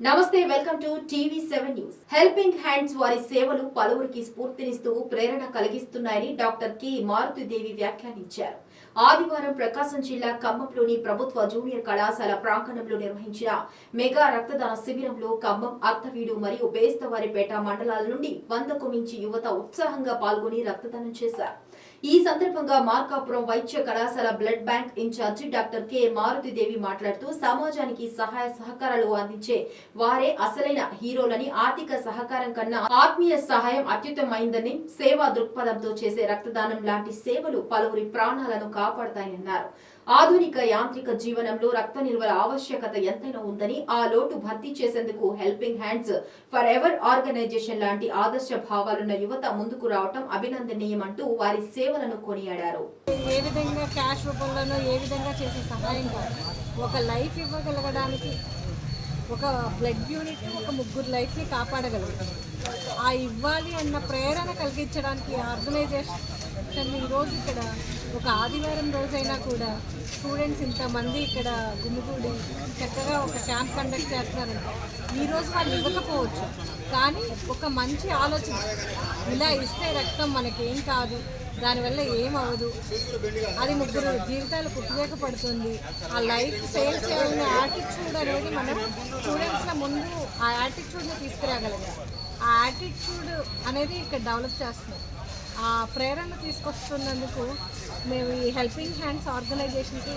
నమస్తే welcome to TV seven news. Helping hands వారి సేవలు పలువురికి స్ఫూర్తినిస్తూ ప్రేరణ కలిగిస్తున్నాయని డాక్టర్ కె. మారుతిదేవి వ్యాఖ్యానించారు. ఆదివారం ప్రకాశం జిల్లా ఖమ్మంలోని ప్రభుత్వ జూనియర్ కళాశాల ప్రాంగణంలో నిర్వహించిన మెగా రక్తదాన శిబిరంలో ఖమ్మం అత్తవీడు మరియు బేస్తవారిపేట మండలాల నుండి వందకు మించి యువత ఉత్సాహంగా పాల్గొని రక్తదానం చేశారు. ఈ సందర్భంగా మార్కాపురం వైద్య కళాశాల blood bank incharge doctor K Maruthi Devi మాట్లాడుతూ సమాజానికి సహాయ సహకారాలు అందించే వారే అసలైన హీరోలని. ఆర్థిక సహకారం కన్నా ఆత్మీయ సహాయం అత్యుత్తమైందని సేవా దృక్పథంతో చేసే రక్తదానం లాంటి సేవలు పలువురి ప్రాణాలను కాపాడతాయన్నారు. ఆధునిక యాంత్రిక జీవనంలో రక్త నిల్వల ఆవశ్యకత ఎంతైనా ఉందని ఆ లోటు భర్తీ చేసేందుకు helping hands forever organization లాంటి ఆదర్శ భావాలున్న యువత ముందుకు రావటం అభినందనీయమంటూ వారి సేవలను కొనియాడారు. ఏ విధంగా క్యాష్ రూపంలోనో ఏ విధంగా చేసే సహాయం ఒక లైఫ్ ఇవ్వగలగడానికి ఒక బ్లడ్ యూనిట్ ఒక ముగ్గురు లైఫ్ని కాపాడగలుగుతుంది ఆ ఇవ్వాలి అన్న ప్రేరణ కలిగించడానికి ఆర్గనైజేషన్ ఆర్గనైజేషన్ ఈరోజు ఇక్కడ ఒక ఆదివారం రోజైనా కూడా స్టూడెంట్స్ ఇంతమంది ఇక్కడ గుమిగూడి చక్కగా ఒక క్యాంప్ కండక్ట్ చేస్తున్నారంటే. ఈరోజు వాళ్ళు ఇవ్వకపోవచ్చు. కానీ ఒక మంచి ఆలోచన. ఇలా ఇస్తే రక్తం మనకేం కాదు. దానివల్ల ఏం అవ్వదు అది ముగ్గురు జీవితాలకు ఉపయోగపడుతుంది ఆ లైఫ్ సేవ్ చేయాలనే యాటిట్యూడ్ అనేది మనం స్టూడెంట్స్ల ముందు ఆ యాటిట్యూడ్ని తీసుకురాగలగాలి. ఆ యాటిట్యూడ్ అనేది ఇక్కడ డెవలప్ చేస్తున్నారు ఆ ప్రేరణ తీసుకొస్తున్నందుకు మేము ఈ హెల్పింగ్ హ్యాండ్స్ ఆర్గనైజేషన్కి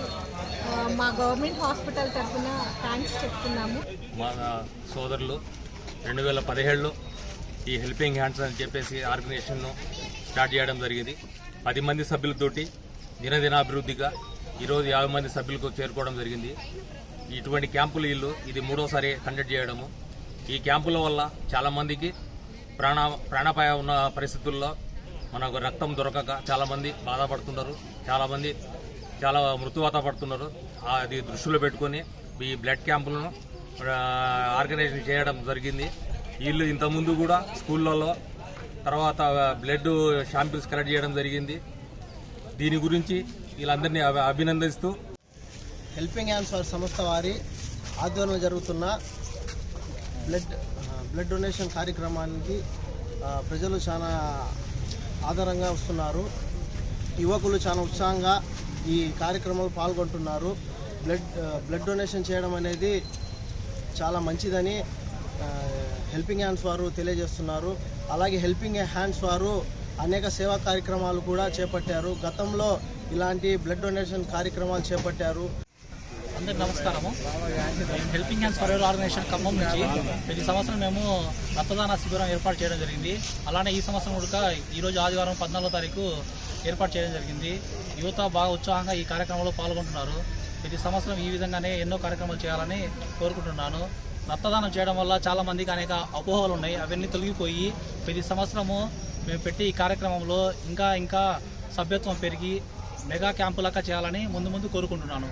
మా గవర్నమెంట్ హాస్పిటల్ తరఫున థ్యాంక్స్ చెప్తున్నాము. మా సోదరులు రెండు వేల పదిహేడులో ఈ హెల్పింగ్ హ్యాండ్స్ అని చెప్పేసి ఆర్గనైజేషన్ను స్టార్ట్ చేయడం జరిగింది. పది మంది సభ్యులతోటి దినదినాభివృద్ధిగా ఈరోజు యాభై మంది సభ్యులకు చేరుకోవడం జరిగింది. ఇటువంటి క్యాంపులు ఇల్లు ఇది మూడోసారి కండక్ట్ చేయడము. ఈ క్యాంపుల వల్ల చాలామందికి ప్రాణ ప్రాణాపాయ ఉన్న పరిస్థితుల్లో మనకు రక్తం దొరకక చాలామంది బాధపడుతున్నారు చాలామంది చాలా మృతువాత పడుతున్నారు అది దృష్టిలో పెట్టుకొని ఈ బ్లడ్ క్యాంపులను ఆర్గనైజ్ ఆర్గనైజేషన్ చేయడం జరిగింది. వీళ్ళు ఇంతకుముందు కూడా స్కూళ్ళల్లో తర్వాత బ్లడ్ షాంపిల్స్ కలెక్ట్ చేయడం జరిగింది. దీని గురించి వీళ్ళందరినీ అభి- అభినందిస్తూ హెల్పింగ్ హ్యాండ్స్ వారి సంస్థ వారి ఆధ్వర్యంలో జరుగుతున్న బ్లడ్ బ్లడ్ డొనేషన్ కార్యక్రమానికి ప్రజలు చాలా ఆధారంగా వస్తున్నారు. యువకులు చాలా ఉత్సాహంగా ఈ కార్యక్రమంలో పాల్గొంటున్నారు. బ్లడ్ బ్లడ్ డొనేషన్ చేయడం అనేది చాలా మంచిదని హెల్పింగ్ హ్యాండ్స్ వారు తెలియజేస్తున్నారు. అలాగే హెల్పింగ్ హ్యాండ్స్ వారు అనేక సేవా కార్యక్రమాలు కూడా చేపట్టారు. గతంలో ఇలాంటి బ్లడ్ డొనేషన్ కార్యక్రమాలు చేపట్టారు. అందరికి నమస్కారము. మేము helping hands forever organization Khammam నుంచి ప్రతి సంవత్సరం మేము రక్తదాన శిబిరం ఏర్పాటు చేయడం జరిగింది. అలానే ఈ సంవత్సరం కూడా ఈరోజు ఆదివారం పద్నాలుగో తారీఖు ఏర్పాటు చేయడం జరిగింది. యువత బాగా ఉత్సాహంగా ఈ కార్యక్రమంలో పాల్గొంటున్నారు. ప్రతి సంవత్సరం ఈ విధంగానే ఎన్నో కార్యక్రమాలు చేయాలని కోరుకుంటున్నాను. రక్తదానం చేయడం వల్ల చాలామందికి అనేక అపోహలు ఉన్నాయి. అవన్నీ తొలగిపోయి ప్రతి సంవత్సరము మేము పెట్టి ఈ కార్యక్రమంలో ఇంకా ఇంకా సభ్యత్వం పెరిగి మెగా క్యాంపులక చేయాలని ముందు ముందు కోరుకుంటున్నాను.